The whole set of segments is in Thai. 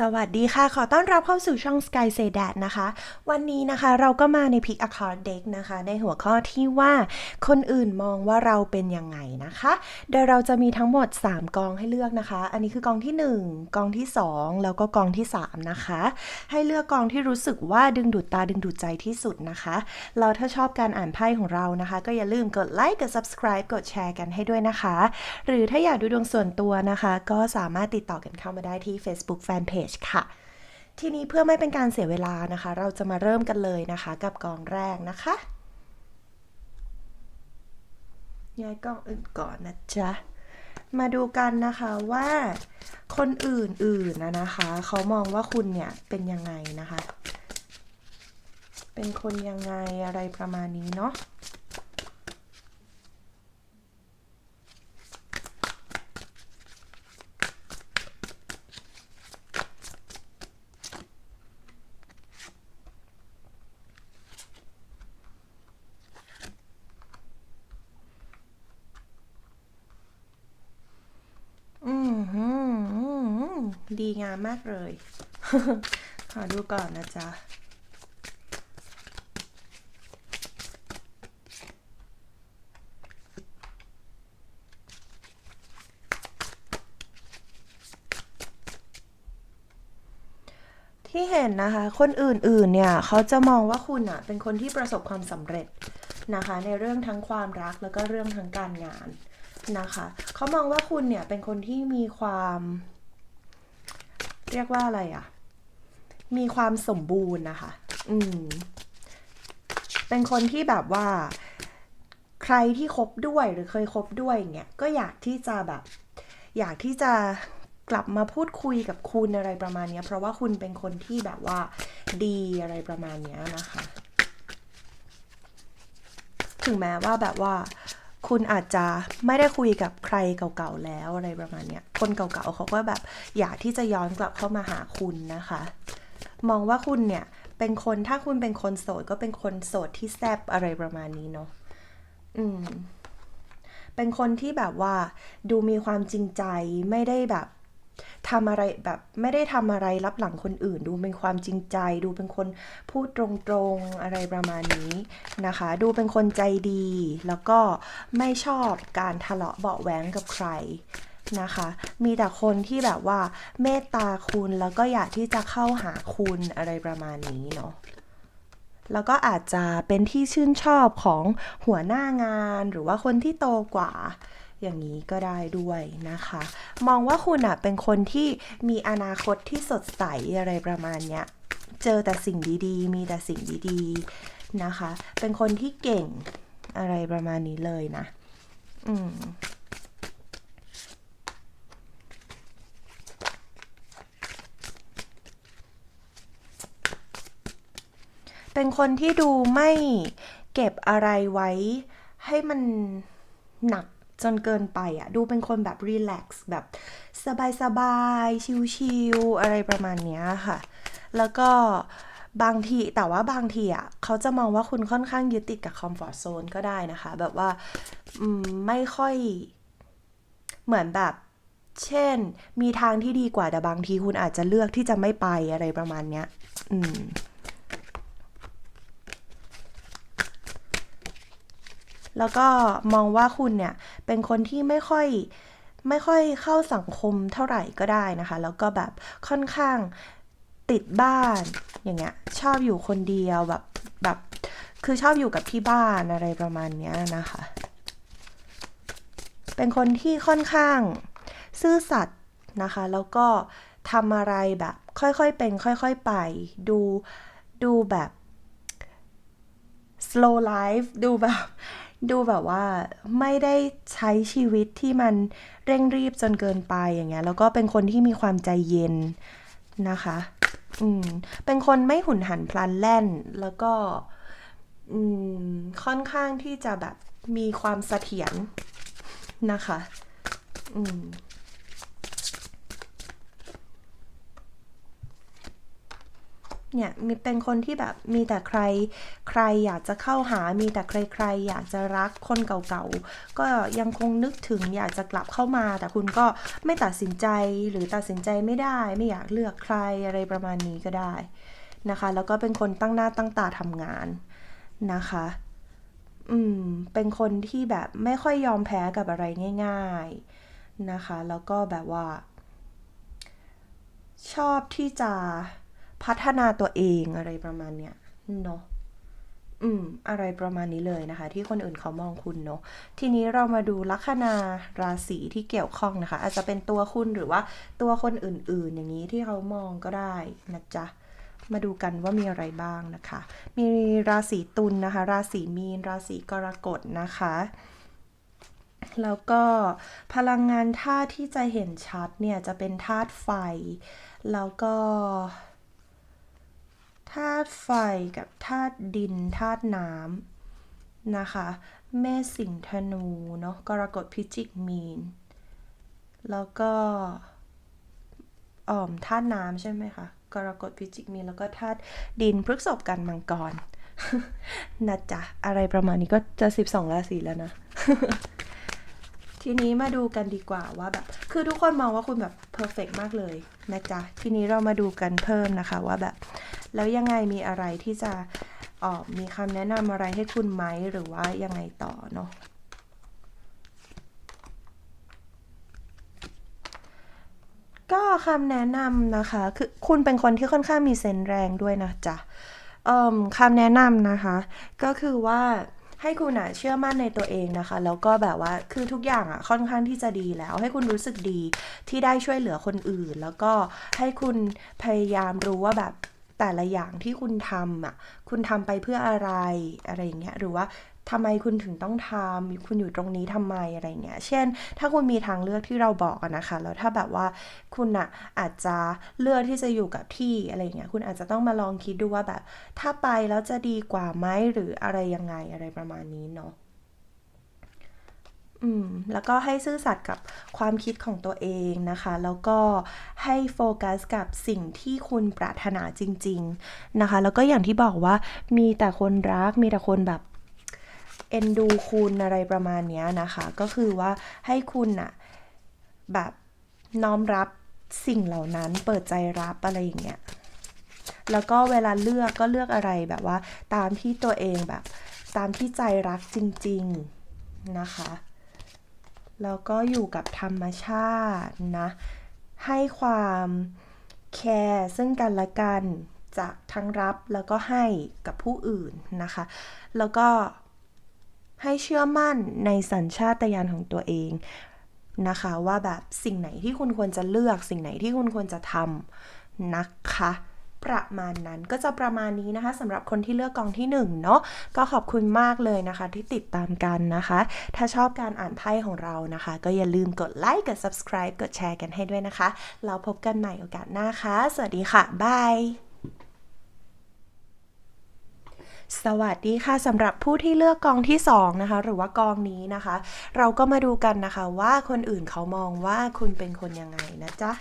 สวัสดีค่ะ ขอต้อนรับเข้าสู่ช่อง Sky Say That นะคะ วันนี้นะคะเราก็มาใน Pick a Card Deck นะคะ ในหัวข้อที่ว่าคนอื่นมองว่าเราเป็นยังไงนะคะ โดยเราจะมีทั้งหมด 3 กองให้เลือกนะคะ อันนี้คือกองที่ 1 กองที่ 2 แล้วก็กองที่ 3 นะคะ ให้เลือกกองที่รู้สึกว่าดึงดูดตาดึงดูดใจที่สุดนะคะแล้วถ้าชอบการอ่านไพ่ของเรานะคะ ก็อย่าลืมกดไลค์กด subscribe กดแชร์กันให้ด้วยนะคะ หรือถ้าอยากดูดวงส่วนตัวนะคะ ก็สามารถติดต่อกันเข้ามาได้ที่ Facebook Fanpage ค่ะ ทีนี้เพื่อไม่เป็นการเสียเวลานะคะ เราจะมาเริ่มกันเลยนะคะ กับกองแรกนะคะย้ายกองอื่นก่อนนะจ๊ะ มาดูกันนะคะว่าคนอื่นๆนะนะคะ เขามองว่าคุณเนี่ยเป็นยังไงนะคะ เป็นคนยังไงอะไรประมาณนี้เนาะ อืมฮึอืม ดีงามมากเลย ขอดูก่อนนะจ๊ะที่เห็นนะคะคนอื่นๆเนี่ยเขาจะมองว่าคุณอะเป็นคนที่ประสบความสำเร็จนะคะ ในเรื่องทั้งความรักแล้วก็เรื่องทั้งการงานนะคะเขามองว่าคุณเนี่ยเป็นคนที่มีความ เรียกว่าอะไรอะมีความสมบูรณ์นะคะ อืม เป็นคนที่แบบว่า ใครที่คบด้วยหรือเคยคบด้วยอย่างเงี้ยก็อยากที่จะแบบ อยากที่จะกลับมาพูดคุยกับคุณอะไรประมาณเนี้ยเพราะว่าคุณเป็นคนที่แบบว่า ดีอะไรประมาณเนี้ยนะคะ ถึงแม้ว่าแบบว่า คุณอาจจะไม่ได้คุยกับใครเก่าๆแล้วอะไรประมาณเนี้ย คนเก่าๆเขาก็แบบอยากที่จะย้อนกลับเข้ามาหาคุณนะคะ มองว่าคุณเนี่ยเป็นคนถ้าคุณเป็นคนโสดก็เป็นคนโสดที่แซบอะไรประมาณนี้เนาะ อืม เป็นคนที่แบบว่า ดูมีความจริงใจไม่ได้แบบ ทำอะไรแบบไม่ได้ทำอะไรรับหลังคนอื่น ดูเป็นความจริงใจ ดูเป็นคนพูดตรงๆอะไรประมาณนี้นะคะ ดูเป็นคนใจดี แล้วก็ไม่ชอบการทะเลาะเบาะแว้งกับใครนะคะ มีแต่คนที่แบบว่าเมตตาคุณแล้วก็อยากที่จะเข้าหาคุณอะไรประมาณนี้เนาะแล้วก็อาจจะเป็นที่ชื่นชอบของหัวหน้างานหรือว่าคนที่โตกว่า อย่างนี้ก็ได้ด้วยนะคะ มองว่าคุณอะเป็นคนที่มีอนาคตที่สดใสอะไรประมาณเนี้ย เจอแต่สิ่งดีๆ มีแต่สิ่งดีๆนะคะ เป็นคนที่เก่งอะไรประมาณนี้เลยนะ อืมเป็นคนที่ดูไม่เก็บอะไรไว้ให้มันหนัก จนเกินไปอะดูเป็นคนแบบรีแลกซ์แบบสบายๆ ชิลๆ อะไรประมาณเนี้ยค่ะ แล้วก็บางทีแต่ว่าบางทีอะเขาจะมองว่าคุณค่อนข้างยึดติดกับคอมฟอร์ z โซนก็ได้นะคะ แบบว่าไม่ค่อยเหมือนแบบ เช่น มีทางที่ดีกว่าแต่บางทีคุณอาจจะเลือกที่จะไม่ไปอะไรประมาณเนี้ย อืม แล้วก็มองว่าคุณเนี่ยเป็นคนที่ไม่ค่อยไม่ค่อยเข้าสังคมเท่าไหร่ก็ได้นะคะ แล้วก็แบบค่อนข้างติดบ้านอย่างเงี้ยชอบอยู่คนเดียวแบบแบบคือชอบอยู่กับที่บ้านอะไรประมาณเนี้ยนะคะ เป็นคนที่ค่อนข้างซื่อสัตย์นะคะ แล้วก็ทำอะไรแบบ ค่อยๆเป็น ค่อยๆไป ดูดูแบบ slow life ดูแบบ ดูแบบว่าไม่ได้ใช้ชีวิตที่มันเร่งรีบจนเกินไปอย่างเงี้ยแล้วก็เป็นคนที่มีความใจเย็นนะคะอืมเป็นคนไม่หุนหันพลันแล่น แล้วก็อืมค่อนข้างที่จะแบบมีความเสถียรนะคะ อืม เนี่ยมีเป็นคนที่แบบมีแต่ใครใครอยากจะเข้าหา มีแต่ใครๆอยากจะรักคนเก่าๆ ก็ยังคงนึกถึงอยากจะกลับเข้ามา แต่คุณก็ไม่ตัดสินใจหรือตัดสินใจไม่ได้ ไม่อยากเลือกใครอะไรประมาณนี้ก็ได้นะคะ แล้วก็เป็นคนตั้งหน้าตั้งตาทำงานนะคะ อืม เป็นคนที่แบบไม่ค่อยยอมแพ้กับอะไรง่าย ๆนะคะ แล้วก็แบบว่า ชอบที่จะ พัฒนาตัวเองอะไรประมาณเนี้ยเนาะอืม อะไรประมาณนี้เลยนะคะ ที่คนอื่นเขามองคุณเนาะทีนี้เรามาดูลัคนาราศีที่เกี่ยวข้องนะคะ อาจจะเป็นตัวคุณหรือว่าตัวคนอื่นๆ อย่างนี้ที่เขามองก็ได้นะจ๊ะมาดูกันว่ามีอะไรบ้างนะคะ มีราศีตุลนะคะ ราศีมีน ราศีกรกฎนะคะ แล้วก็พลังงานธาตุที่จะเห็นชัดเนี่ยจะเป็นธาตุไฟ แล้วก็ ธาตุไฟกับธาตุดินธาตุน้ำนะคะ เมษสิงห์ธนูเนาะกรกฎพิจิกมีน แล้วก็อ่อมธาตุน้ำใช่ไหมคะกรกฎพิจิกมีนแล้วก็ธาตุดินพฤกษภกันมังกรนะจ๊ะ อะไรประมาณนี้ก็จะ 12ราศีแล้วนะ ทีนี้มาดูกันดีกว่าว่าแบบ คือทุกคนมองว่าคุณแบบเพอร์เฟกมากเลยนะจ๊ะ ทีนี้เรามาดูกันเพิ่มนะคะว่าแบบ แล้วยังไงมีอะไรที่จะออกมีคำแนะนำอะไรให้คุณไหมหรือว่ายังไงต่อเนาะก็คำแนะนำนะคะ คือคุณเป็นคนที่ค่อนข้างมีเซนแรงด้วยนะจ๊ะคำแนะนำนะคะ ก็คือว่า ให้คุณอะเชื่อมั่นในตัวเองนะคะ แล้วก็แบบว่าคือทุกอย่างอะค่อนข้างที่จะดีแล้ว ให้คุณรู้สึกดีที่ได้ช่วยเหลือคนอื่น แล้วก็ให้คุณพยายามรู้ว่าแบบแต่ละอย่างที่คุณทำอะคุณทำไปเพื่ออะไรอะไรอย่างเงี้ยหรือว่า ทำไมคุณถึงต้องทำคุณอยู่ตรงนี้ทำไมอะไรเงี้ย เช่น ถ้าคุณมีทางเลือกที่เราบอกอะนะคะ แล้วถ้าแบบว่าคุณอะอาจจะเลือกที่จะอยู่กับที่อะไรเงี้ย คุณอาจจะต้องมาลองคิดดูว่าแบบ ถ้าไปแล้วจะดีกว่าไหมหรืออะไรยังไงอะไรประมาณนี้เนาะอืมแล้วก็ให้ซื่อสัตย์กับความคิดของตัวเองนะคะ แล้วก็ให้โฟกัสกับสิ่งที่คุณปรารถนาจริง ๆนะคะ แล้วก็อย่างที่บอกว่ามีแต่คนรักมีแต่คนแบบ เอ็นดูคุณอะไรประมาณนี้นะคะ ก็คือว่าให้คุณอะแบบน้อมรับสิ่งเหล่านั้นเปิดใจรับอะไรอย่างเงี้ยแล้วก็เวลาเลือกก็เลือกอะไรแบบว่า ตามที่ตัวเองแบบ ตามที่ใจรักจริง ๆ นะคะ แล้วก็อยู่กับธรรมชาตินะ ให้ความแคร์ซึ่งกันและกันจากทั้งรับแล้วก็ให้กับผู้อื่นนะคะ แล้วก็ ให้เชื่อมั่นในสัญชาตญาณของตัวเองนะคะว่าแบบสิ่งไหนที่คุณควรจะเลือกสิ่งไหนที่คุณควรจะทำนะคะประมาณนั้นก็จะประมาณนี้นะคะสำหรับคนที่เลือกกองที่1เนาะก็ขอบคุณมากเลยนะคะที่ติดตามกันนะคะ ถ้าชอบการอ่านไพ่ของเรานะคะ ก็อย่าลืมกดไลค์กด subscribe กดแชร์กันให้ด้วยนะคะ เราพบกันใหม่โอกาสหน้าค่ะ สวัสดีค่ะบาย สวัสดีค่ะสำหรับผู้ที่เลือกกองที่2นะคะหรือว่ากองนี้นะคะ เราก็มาดูกันนะคะว่าคนอื่นเขามองว่าคุณเป็นคนยังไงนะจ๊ะ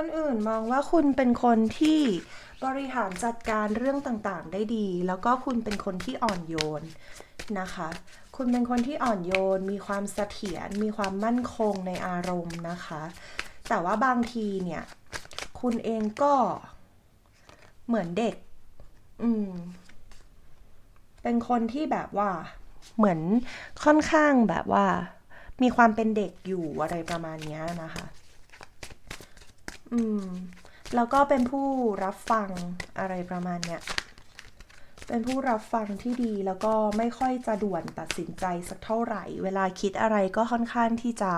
คนอื่นมองว่าคุณเป็นคนที่บริหารจัดการเรื่องต่างๆ ได้ดี แล้วก็คุณเป็นคนที่อ่อนโยนนะคะ คุณเป็นคนที่อ่อนโยน มีความเสถียร มีความมั่นคงในอารมณ์นะคะ แต่ว่าบางทีเนี่ย คุณเองก็เหมือนเด็ก อืม เป็นคนที่แบบว่า เหมือนค่อนข้างแบบว่า มีความเป็นเด็กอยู่อะไรประมาณเนี้ยนะคะ อืม แล้วก็เป็นผู้รับฟังอะไรประมาณเนี้ย เป็นผู้รับฟังที่ดีแล้วก็ไม่ค่อยจะด่วนตัดสินใจสักเท่าไหร่ เวลาคิดอะไรก็ค่อนข้างที่จะ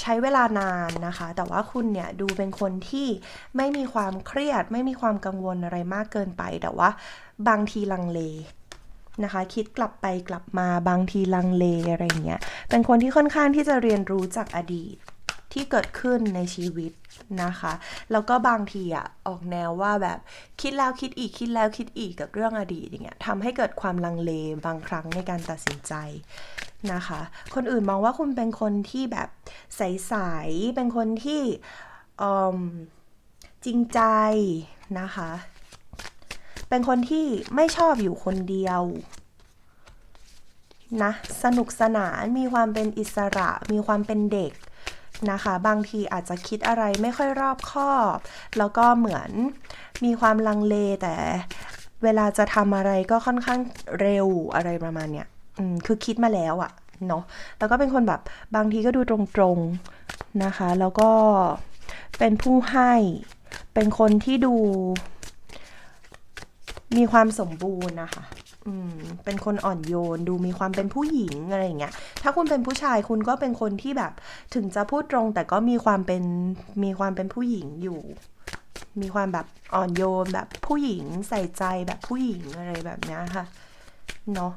ใช้เวลานานนะคะ แต่ว่าคุณเนี่ยดูเป็นคนที่ไม่มีความเครียด ไม่มีความกังวลอะไรมากเกินไป แต่ว่าบางทีลังเลนะคะ คิดกลับไปกลับมาบางทีลังเลอะไรเงี้ย เป็นคนที่ค่อนข้างที่จะเรียนรู้จากอดีต ที่เกิดขึ้นในชีวิตนะคะ แล้วก็บางทีอะออกแนวว่าแบบคิดแล้วคิดอีกคิดแล้วคิดอีกกับเรื่องอดีตอย่างเงี้ยทำให้เกิดความลังเลบางครั้งในการตัดสินใจนะคะ คนอื่นมองว่าคุณเป็นคนที่แบบใสๆเป็นคนที่จริงใจนะคะ เป็นคนที่ไม่ชอบอยู่คนเดียวนะสนุกสนานมีความเป็นอิสระมีความเป็นเด็ก นะคะ บางทีอาจจะคิดอะไรไม่ค่อยรอบคอบ แล้วก็เหมือนมีความลังเลแต่เวลาจะทำอะไรก็ค่อนข้างเร็วอะไรประมาณเนี้ยอืมคือคิดมาแล้วอะเนาะแล้วก็เป็นคนแบบบางทีก็ดูตรงๆนะคะ แล้วก็เป็นผู้ให้เป็นคนที่ดูมีความสมบูรณ์นะคะ เป็นคนอ่อนโยนดูมีความเป็นผู้หญิงอะไรอย่างเงี้ย ถ้าคุณเป็นผู้ชายคุณก็เป็นคนที่แบบ ถึงจะพูดตรง แต่ก็มีความเป็นมีความเป็นผู้หญิงอยู่ มีความแบบอ่อนโยนแบบผู้หญิงใส่ใจแบบผู้หญิงอะไรแบบเนี้ยค่ะเนาะ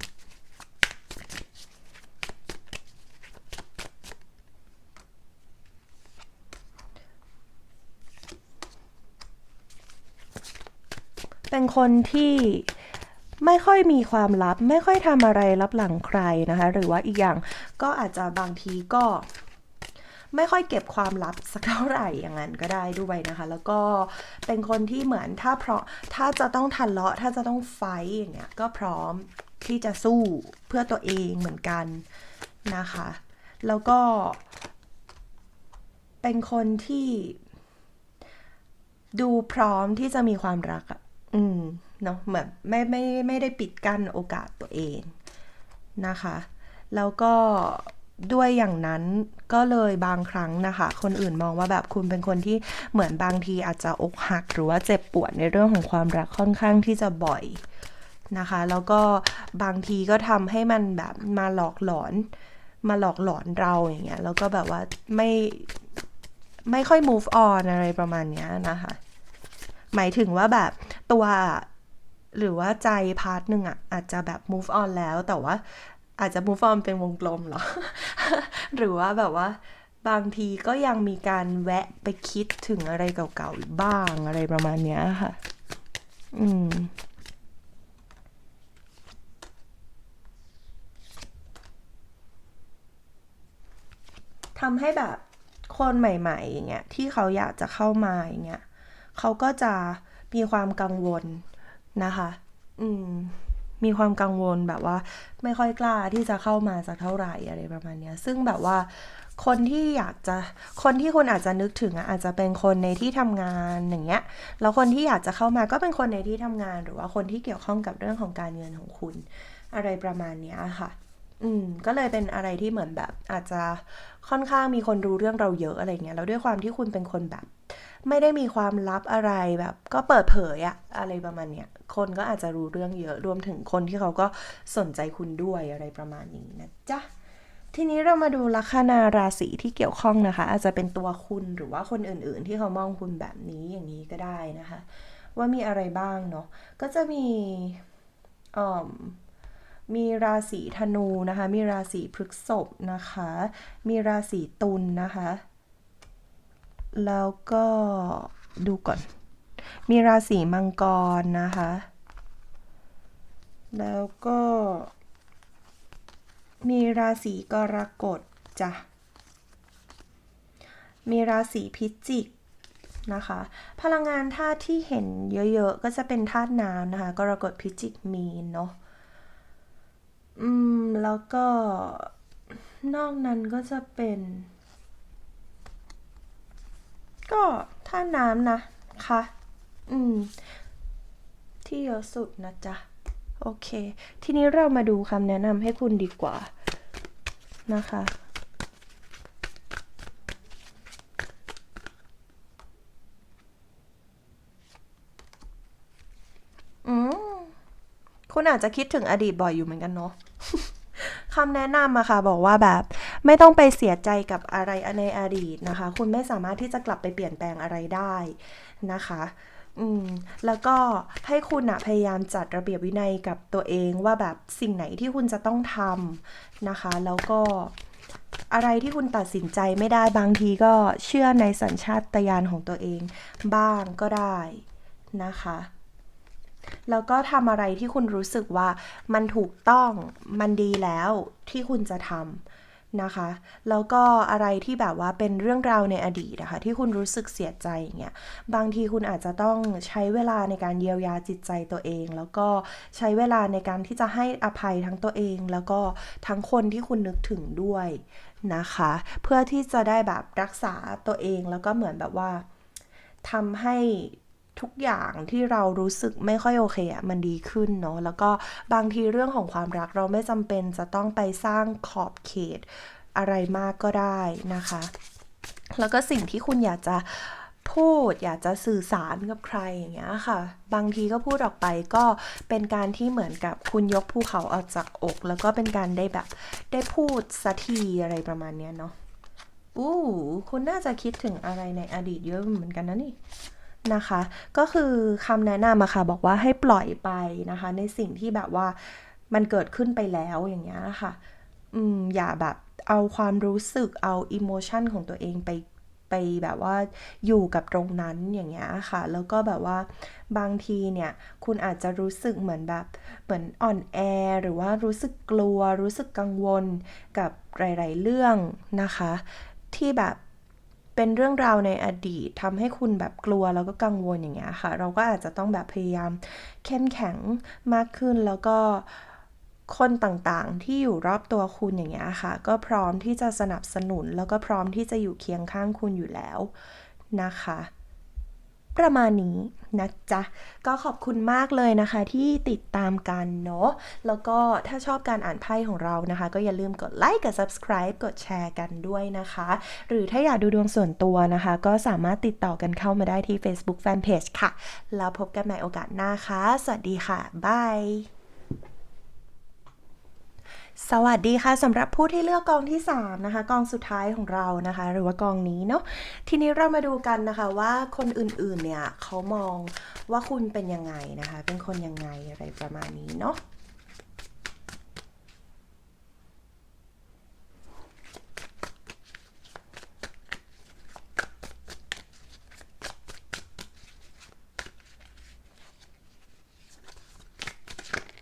เป็นคนที่ ไม่ค่อยมีความลับ ไม่ค่อยทำอะไรลับหลังใครนะคะ หรือว่าอีกอย่างก็อาจจะบางทีก็ไม่ค่อยเก็บความลับสักเท่าไหร่อย่างนั้นก็ได้ด้วยนะคะ แล้วก็เป็นคนที่เหมือนถ้าเพราะถ้าจะต้องทะเลาะถ้าจะต้องไฟอย่างเงี้ยก็พร้อมที่จะสู้เพื่อตัวเองเหมือนกันนะคะ แล้วก็ เป็นคนที่ ดูพร้อมที่จะมีความรักอะอืม เนาะแบบไม่ไม่ไม่ได้ปิดกั้นโอกาสตัวเองนะคะ แล้วก็ด้วยอย่างนั้นก็เลยบางครั้งนะคะ คนอื่นมองว่าแบบคุณเป็นคนที่เหมือนบางทีอาจจะอกหัก หรือว่าเจ็บปวดในเรื่องของความรักค่อนข้างที่จะบ่อยนะคะ แล้วก็บางทีก็ทำให้มันแบบมาหลอกหลอน มาหลอกหลอนเราอย่างเงี้ยแล้วก็แบบว่าไม่ไม่ค่อย move on อะไรประมาณเนี้ยนะคะ หมายถึงว่าแบบตัว หรือว่าใจพาร์ทหนึ่งอะอาจจะแบบ move on แล้วแต่ว่าอาจจะ move on เป็นวงกลมเหรอ หรือว่าแบบว่า บางทีก็ยังมีการแวะไปคิดถึงอะไรเก่าๆบ้างอะไรประมาณเนี้ยค่ะ อืมทำให้แบบคนใหม่ๆอย่างเงี้ยที่เขาอยากจะเข้ามาอย่างเงี้ยเขาก็จะมีความกังวล นะคะ อืม มีความกังวลแบบว่า ไม่ค่อยกล้าที่จะเข้ามาสักเท่าไหร่อะไรประมาณเนี้ยซึ่งแบบว่าคนที่อยากจะคนที่คุณอาจจะนึกถึงอาจจะเป็นคนในที่ทำงานอย่างเงี้ยแล้วคนที่อยากจะเข้ามาก็เป็นคนในที่ทำงาน หรือว่าคนที่เกี่ยวข้องกับเรื่องของการเงินของคุณ อะไรประมาณเนี้ยค่ะ อืมก็เลยเป็นอะไรที่เหมือนแบบอาจจะค่อนข้างมีคนรู้เรื่องเราเยอะอะไรเงี้ยแล้วด้วยความที่คุณเป็นคนแบบ ไม่ได้มีความลับอะไรแบบ ก็เปิดเผยอะอะไรประมาณเนี้ยคนก็อาจจะรู้เรื่องเยอะรวมถึงคนที่เขาก็สนใจคุณด้วยอะไรประมาณนี้นะจ๊ะทีนี้เรามาดูลัคนาราศีที่เกี่ยวข้องนะคะ อาจจะเป็นตัวคุณหรือว่าคนอื่นๆ ที่เขามองคุณแบบนี้อย่างนี้ก็ได้นะคะ ว่ามีอะไรบ้างเนาะก็จะมีออมมีราศีธนูนะคะ มีราศีพฤกษภนะคะ มีราศีตุลนะคะ แล้วก็ดูก่อน มีราศีมังกรนะคะ แล้วก็ มีราศีกรกฎจ้ะ มีราศีพิจิกนะคะ พลังงานธาตุที่เห็นเยอะๆ ก็จะเป็นธาตุน้ำนะคะ กรกฎพิจิกมีนเนาะ อืม แล้วก็นอกนั้นก็จะเป็น ก็ท่าน้ำนะคะ อืม ที่เยอะสุดนะจ๊ะ โอเค ทีนี้เรามาดูคำแนะนำให้คุณดีกว่า นะคะ อืมคคุณอาจจะคิดถึงอดีตบ่อยอยู่เหมือนกันเนาะคำแนะนำอะค่ะ บอกว่าแบบ ไม่ต้องไปเสียใจกับอะไรในอดีตนะคะ คุณไม่สามารถที่จะกลับไปเปลี่ยนแปลงอะไรได้นะคะอืมแล้วก็ให้คุณอะพยายามจัดระเบียบวินัยกับตัวเองว่าแบบสิ่งไหนที่คุณจะต้องทำนะคะ แล้วก็อะไรที่คุณตัดสินใจไม่ได้บางทีก็เชื่อในสัญชาตญาณของตัวเองบ้างก็ได้นะคะแล้วก็ทำอะไรที่คุณรู้สึกว่ามันถูกต้องมันดีแล้วที่คุณจะทำ นะคะ แล้วก็อะไรที่แบบว่าเป็นเรื่องราวในอดีตนะคะที่คุณรู้สึกเสียใจอย่างเงี้ย บางทีคุณอาจจะต้องใช้เวลาในการเยียวยาจิตใจตัวเอง แล้วก็ใช้เวลาในการที่จะให้อภัยทั้งตัวเอง แล้วก็ทั้งคนที่คุณนึกถึงด้วยนะคะ เพื่อที่จะได้แบบรักษาตัวเองแล้วก็เหมือนแบบว่าทำให้ ทุกอย่างที่เรารู้สึกไม่ค่อยโอเคอะมันดีขึ้นเนาะแล้วก็บางทีเรื่องของความรักเราไม่จำเป็นจะต้องไปสร้างขอบเขตอะไรมากก็ได้นะคะ แล้วก็สิ่งที่คุณอยากจะพูดอยากจะสื่อสารกับใครอย่างเงี้ยค่ะ บางทีก็พูดออกไปก็เป็นการที่เหมือนกับคุณยกภูเขาออกจากอก แล้วก็เป็นการได้แบบได้พูดสักทีอะไรประมาณเนี้ยเนาะอู้คุณน่าจะคิดถึงอะไรในอดีตเยอะเหมือนกันนะนี่ นะคะ ก็คือคำแนะนำอะค่ะบอกว่าให้ปล่อยไปนะคะ ในสิ่งที่แบบว่ามันเกิดขึ้นไปแล้วอย่างเงี้ยค่ะอืมอย่าแบบเอาความรู้สึกเอาอิโมชันของตัวเองไปไปแบบว่าอยู่กับตรงนั้นอย่างเงี้ยค่ะ แล้วก็แบบว่าบางทีเนี่ย คุณอาจจะรู้สึกเหมือนแบบเหมือนอ่อนแอหรือว่ารู้สึกกลัว รู้สึกกังวลกับหลาย ๆ เรื่องนะคะ ที่แบบ เป็นเรื่องราวในอดีตทำให้คุณแบบกลัวแล้วก็กังวลอย่างเงี้ยค่ะ เราก็อาจจะต้องแบบพยายามเข้มแข็งมากขึ้นแล้วก็คนต่างๆ ที่อยู่รอบตัวคุณอย่างเงี้ยค่ะ ก็พร้อมที่จะสนับสนุนแล้วก็พร้อมที่จะอยู่เคียงข้างคุณอยู่แล้วนะคะ ประมาณนี้นะจ๊ะ ก็ขอบคุณมากเลยนะคะที่ติดตามกันเนาะ แล้วก็ถ้าชอบการอ่านไพ่ของเรานะคะ ก็อย่าลืมกดไลค์ กด subscribe กดแชร์กันด้วยนะคะ หรือถ้าอยากดูดวงส่วนตัวนะคะ ก็สามารถติดต่อกันเข้ามาได้ที่ Facebook Fanpage ค่ะ แล้วพบกันใหม่โอกาสหน้าค่ะ สวัสดีค่ะ บาย สวัสดีค่ะสำหรับผู้ที่เลือกกองที่ 3 นะคะ กองสุดท้ายของเรานะคะ หรือว่ากองนี้เนาะทีนี้เรามาดูกันนะคะว่าคนอื่นๆเนี่ยเขามองว่าคุณเป็นยังไงนะคะ เป็นคนยังไงอะไรประมาณนี้เนาะ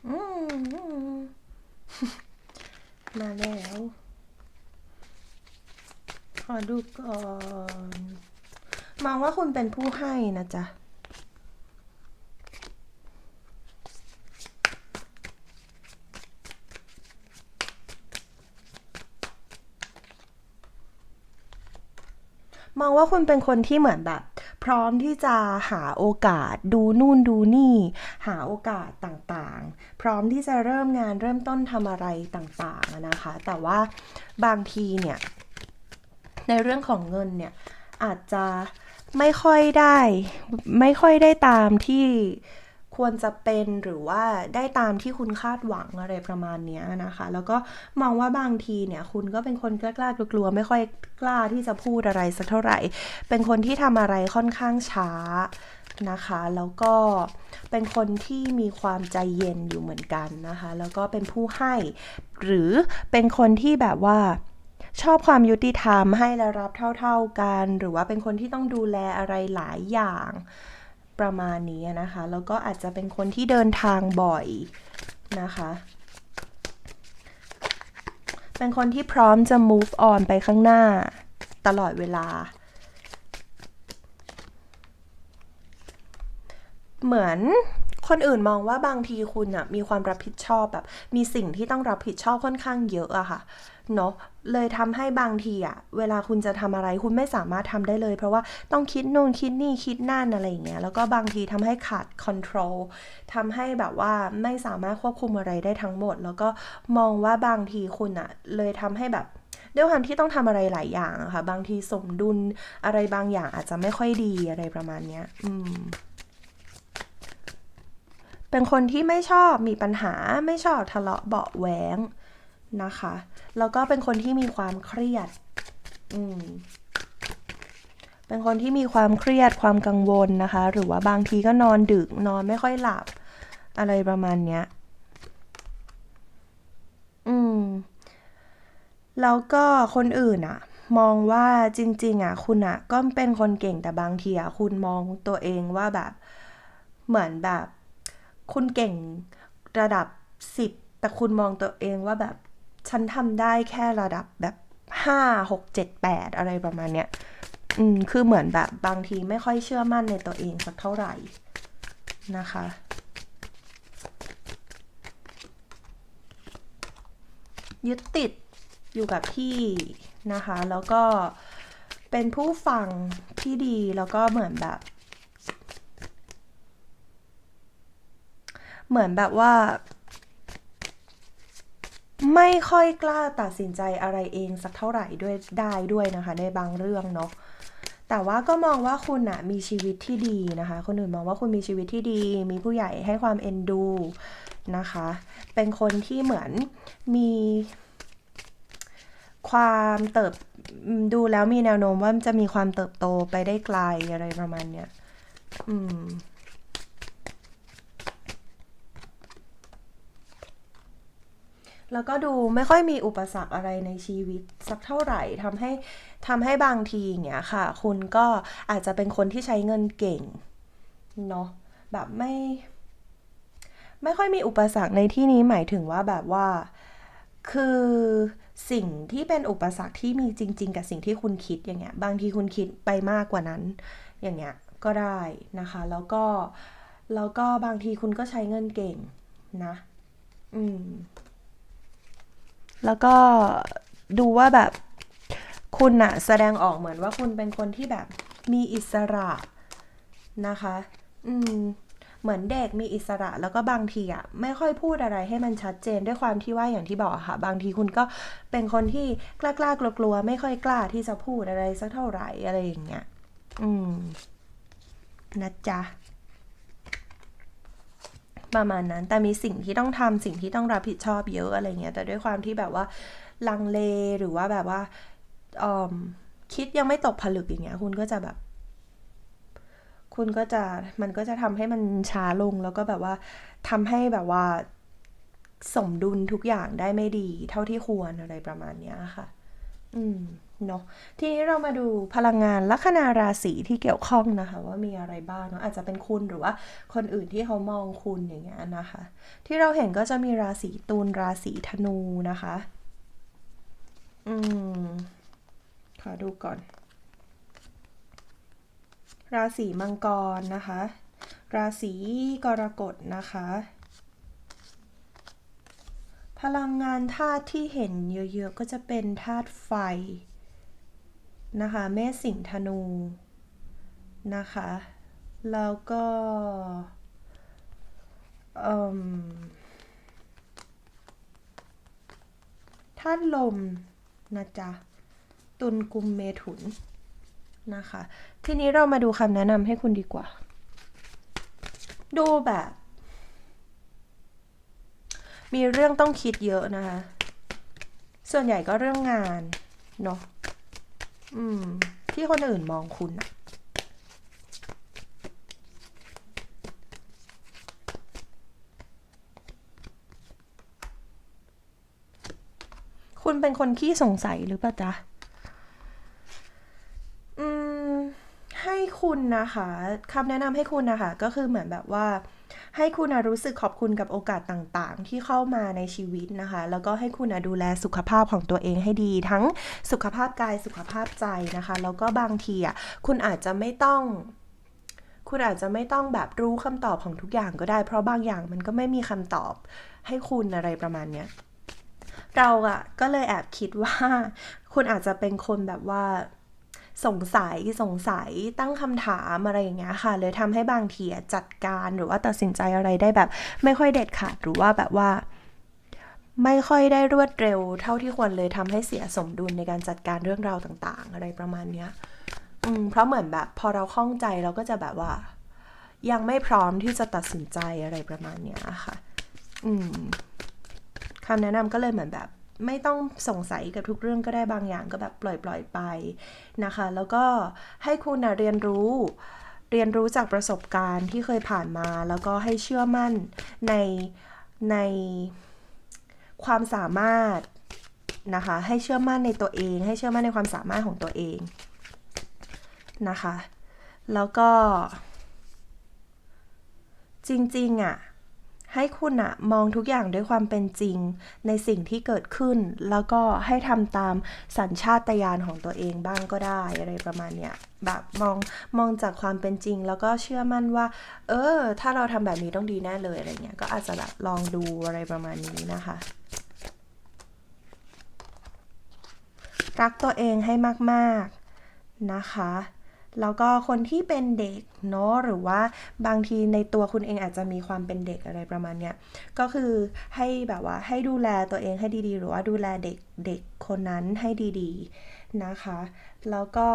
อืม มาแล้ว ขอดู ก่อน มองว่าคุณเป็นผู้ให้นะจ๊ะมองว่าคุณเป็นคนที่เหมือนแบบ พร้อมที่จะหาโอกาสดูนู่นดูนี่ หาโอกาสต่างๆ พร้อมที่จะเริ่มงานเริ่มต้นทำอะไรต่างๆนะคะ แต่ว่าบางทีเนี่ย ในเรื่องของเงินเนี่ยอาจจะไม่ค่อยได้ ไม่ค่อยได้ตามที่ควรจะเป็นหรือว่าได้ตามที่คุณคาดหวังอะไรประมาณนี้นะคะ แล้วก็มองว่าบางทีเนี่ย คุณก็เป็นคนกล้ากลัวไม่ค่อยกล้าที่จะพูดอะไรสักเท่าไหร่ เป็นคนที่ทำอะไรค่อนข้างช้านะคะ แล้วก็เป็นคนที่มีความใจเย็นอยู่เหมือนกันนะคะ แล้วก็เป็นผู้ให้ หรือเป็นคนที่แบบว่า ชอบความยุติธรรมให้และรับเท่า ๆกัน หรือว่าเป็นคนที่ต้องดูแลอะไรหลายอย่างประมาณนี้นะคะ แล้วก็อาจจะเป็นคนที่เดินทางบ่อยนะคะ เป็นคนที่พร้อมจะ move on ไปข้างหน้าตลอดเวลา เหมือนคนอื่นมองว่าบางทีคุณอะมีความรับผิดชอบแบบ มีสิ่งที่ต้องรับผิดชอบค่อนข้างเยอะอะค่ะเนาะ เลยทำให้บางทีอะเวลาคุณจะทำอะไรคุณไม่สามารถทำได้เลย เพราะว่าต้องคิดนู่นคิดนี่คิดนั่นอะไรอย่างเงี้ยแล้วก็บางทีทำให้ขาด control ทำให้แบบว่าไม่สามารถควบคุมอะไรได้ทั้งหมด แล้วก็มองว่าบางทีคุณอะเลยทำให้แบบด้วยความที่ต้องทำอะไรหลายอย่างอะค่ะ บางทีสมดุลอะไรบางอย่างอาจจะไม่ค่อยดีอะไรประมาณเนี้ย อืมเป็นคนที่ไม่ชอบมีปัญหาไม่ชอบทะเลาะเบาะแหวง นะคะ แล้วก็เป็นคนที่มีความเครียด อืม เป็นคนที่มีความเครียดความกังวลนะคะ หรือว่าบางทีก็นอนดึกนอนไม่ค่อยหลับ อะไรประมาณเนี้ย อืม แล้วก็คนอื่นอะมองว่าจริง ๆอะคุณอะก็เป็นคนเก่งแต่บางทีอะคุณมองตัวเองว่าแบบ เหมือนแบบ คุณเก่งระดับสิบแต่คุณมองตัวเองว่าแบบ ฉันทำได้แค่ระดับแบบห้าหกเจ็ดแปดอะไรประมาณเนี้ย อืม คือเหมือนแบบบางทีไม่ค่อยเชื่อมั่นในตัวเองสักเท่าไหร่นะคะ ยึดติดอยู่กับที่นะคะ แล้วก็เป็นผู้ฟังที่ดีแล้วก็เหมือนแบบ เหมือนแบบว่า ไม่ค่อยกล้าตัดสินใจอะไรเองสักเท่าไหร่ด้วยได้ด้วยนะคะ ในบางเรื่องเนาะแต่ว่าก็มองว่าคุณอะมีชีวิตที่ดีนะคะ คนอื่นมองว่าคุณมีชีวิตที่ดี มีผู้ใหญ่ให้ความเอ็นดูนะคะ เป็นคนที่เหมือนมีความเติบดูแล้วมีแนวโน้มว่าจะมีความเติบโตไปได้ไกลอะไรประมาณเนี้ย อืม แล้วก็ดูไม่ค่อยมีอุปสรรคอะไรในชีวิตสักเท่าไหร่ทำให้ทำให้บางทีอย่างเงี้ยค่ะ คุณก็อาจจะเป็นคนที่ใช้เงินเก่งเนาะแบบไม่ ไม่ค่อยมีอุปสรรคในที่นี้หมายถึงว่าแบบว่า คือสิ่งที่เป็นอุปสรรคที่มีจริง ๆ กับสิ่งที่คุณคิดอย่างเงี้ย บางทีคุณคิดไปมากกว่านั้น อย่างเงี้ยก็ได้นะคะ แล้วก็แล้วก็บางทีคุณก็ใช้เงินเก่งนะ อืม แล้วก็ดูว่าแบบคุณอะแสดงออกเหมือนว่าคุณเป็นคนที่แบบมีอิสระนะคะ อืม เหมือนเด็กมีอิสระแล้วก็บางทีอะไม่ค่อยพูดอะไรให้มันชัดเจนด้วยความที่ว่าอย่างที่บอกค่ะ บางทีคุณก็เป็นคนที่กล้ากล้ากลัวกลัวๆไม่ค่อยกล้าที่จะพูดอะไรสักเท่าไหร่อะไรอย่างเงี้ย อืม นะจ๊ะ ประมาณนั้น แต่มีสิ่งที่ต้องทำสิ่งที่ต้องรับผิดชอบเยอะอะไรเงี้ย แต่ด้วยความที่แบบว่าลังเลหรือว่าแบบว่าออคิดยังไม่ตกผลึกอย่างเงี้ย คุณก็จะแบบ คุณก็จะมันก็จะทำให้มันช้าลงแล้วก็แบบว่าทำให้แบบว่าสมดุลทุกอย่างได้ไม่ดี เท่าที่ควรอะไรประมาณเนี้ยค่ะ อืม เนาะทีนี้เรามาดูพลังงานลัคนาราศีที่เกี่ยวข้องนะคะ ว่ามีอะไรบ้างเนาะอาจจะเป็นคุณหรือว่าคนอื่นที่เขามองคุณอย่างเงี้ยนะคะ ที่เราเห็นก็จะมีราศีตุลราศีธนูนะคะ อืมขอดูก่อน ราศีมังกรนะคะ ราศีกรกฎนะคะพลังงานธาตุที่เห็นเยอะๆ ก็จะเป็นธาตุไฟ นะคะเมษสิงห์ธนูนะคะ แล้วก็เอิ่มธาตุลมนะจ๊ะ ตุลกุมเมถุนนะคะ ทีนี้เรามาดูคำแนะนำให้คุณดีกว่า ดูแบบ มีเรื่องต้องคิดเยอะนะคะ ส่วนใหญ่ก็เรื่องงานเนาะ อืม ที่คนอื่นมองคุณอะคุณเป็นคนขี้สงสัยหรือเปล่าจ๊ะ อืม ให้คุณนะคะคำแนะนำให้คุณนะคะ ก็คือเหมือนแบบว่า ให้คุณรู้สึกขอบคุณกับโอกาสต่างๆ ที่เข้ามาในชีวิตนะคะ แล้วก็ให้คุณดูแลสุขภาพของตัวเองให้ดี ทั้งสุขภาพกายสุขภาพใจนะคะ แล้วก็บางทีอะคุณอาจจะไม่ต้องคุณอาจจะไม่ต้องแบบรู้คำตอบของทุกอย่างก็ได้ เพราะบางอย่างมันก็ไม่มีคำตอบให้คุณอะไรประมาณเนี้ยเราอะก็เลยแอบคิดว่า คุณอาจจะเป็นคนแบบว่า สงสัยสงสัยตั้งคำถามอะไรอย่างเงี้ยค่ะ เลยทำให้บางทีจัดการหรือว่าตัดสินใจอะไรได้แบบ ไม่ค่อยเด็ดขาดหรือว่าแบบว่า ไม่ค่อยได้รวดเร็ว เท่าที่ควรเลยทำให้เสียสมดุลในการจัดการเรื่องราวต่างๆ อะไรประมาณเนี้ยอืมเพราะเหมือนแบบพอเราคล่องใจเราก็จะแบบว่า ยังไม่พร้อมที่จะตัดสินใจอะไรประมาณเนี้ยค่ะ อืมคำแนะนำก็เลยเหมือนแบบ ไม่ต้องสงสัยกับทุกเรื่องก็ได้บางอย่างก็แบบปล่อยปล่อยๆไปนะคะ แล้วก็ให้คุณนะเรียนรู้เรียนรู้จากประสบการณ์ที่เคยผ่านมา แล้วก็ให้เชื่อมั่นในในความสามารถนะคะ ให้เชื่อมั่นในตัวเอง ให้เชื่อมั่นในความสามารถของตัวเองนะคะ แล้วก็จริงๆอะ ให้คุณอะมองทุกอย่างด้วยความเป็นจริง ในสิ่งที่เกิดขึ้น แล้วก็ให้ทำตามสัญชาตญาณของตัวเองบ้างก็ได้อะไรประมาณเนี้ยแบบมองมองจากความเป็นจริง แล้วก็เชื่อมั่นว่า เออ ถ้าเราทำแบบนี้ต้องดีแน่เลยอะไรเงี้ยก็อาจจะแบบลองดูอะไรประมาณนี้นะคะรักตัวเองให้มาก ๆ นะคะ แล้วก็คนที่เป็นเด็กเนาะหรือว่าบางทีในตัวคุณเองอาจจะมีความเป็นเด็กอะไรประมาณเนี้ยก็คือให้แบบว่าให้ดูแลตัวเองให้ดีๆ หรือว่าดูแลเด็กเด็กคนนั้นให้ดีๆนะคะ แล้วก็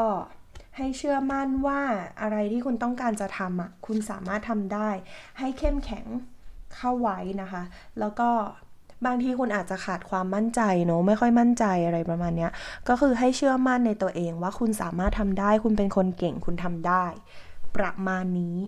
ให้เชื่อมั่นว่าอะไรที่คุณต้องการจะทำอะคุณสามารถทำได้ ให้เข้มแข็งเข้าไว้นะคะ แล้วก็ บางทีคุณอาจจะขาดความมั่นใจเนอะไม่ค่อยมั่นใจอะไรประมาณเนี้ยก็คือให้เชื่อมั่นในตัวเองว่าคุณสามารถทำได้ คุณเป็นคนเก่งคุณทำได้ ประมาณนี้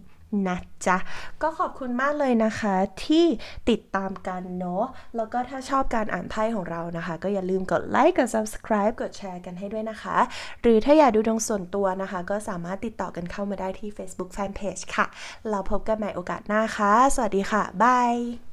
นะจ๊ะ ก็ขอบคุณมากเลยนะคะที่ติดตามกันเนาะแล้วก็ถ้าชอบการอ่านไพ่ของเรานะคะ ก็อย่าลืมกดไลค์กด subscribe กดแชร์กันให้ด้วยนะคะ หรือถ้าอยากดูดวงส่วนตัวนะคะ ก็สามารถติดต่อกันเข้ามาได้ที่ Facebook Fanpage ค่ะ เราพบกันใหม่โอกาสหน้าค่ะ สวัสดีค่ะ บาย